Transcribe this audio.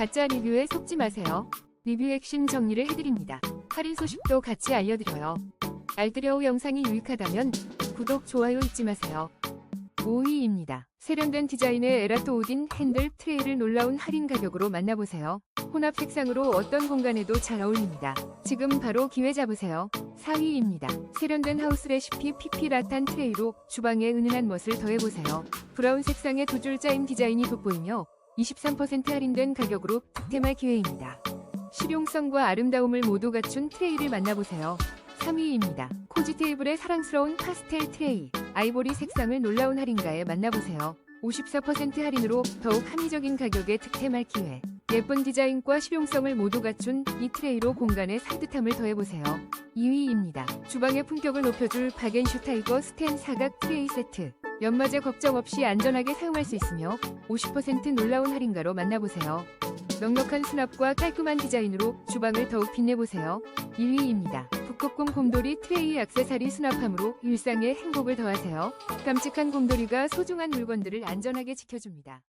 가짜 리뷰에 속지 마세요. 리뷰 핵심 정리를 해드립니다. 할인 소식도 같이 알려드려요. 알뜰여우 영상이 유익하다면 구독, 좋아요 잊지 마세요. 5위입니다. 세련된 디자인의 에라토 오딘 핸들 트레이를 놀라운 할인 가격으로 만나보세요. 혼합 색상으로 어떤 공간에도 잘 어울립니다. 지금 바로 기회 잡으세요. 4위입니다. 세련된 하우스 레시피 피피 라탄 트레이로 주방에 은은한 멋을 더해보세요. 브라운 색상의 두 줄 짜임 디자인이 돋보이며 23% 할인된 가격으로 득템할 기회입니다. 실용성과 아름다움을 모두 갖춘 트레이를 만나보세요. 3위입니다. 코지 테이블의 사랑스러운 파스텔 트레이. 아이보리 색상을 놀라운 할인가에 만나보세요. 54% 할인으로 더욱 합리적인 가격에 득템할 기회. 예쁜 디자인과 실용성을 모두 갖춘 이 트레이로 공간에 산뜻함을 더해보세요. 2위입니다. 주방의 품격을 높여줄 박앤슈 타이거 스텐 사각 트레이 세트. 연마제 걱정 없이 안전하게 사용할 수 있으며 50% 놀라운 할인가로 만나보세요. 넉넉한 수납과 깔끔한 디자인으로 주방을 더욱 빛내보세요. 1위입니다. 북극곰 곰돌이 트레이 액세서리 수납함으로 일상에 행복을 더하세요. 깜찍한 곰돌이가 소중한 물건들을 안전하게 지켜줍니다.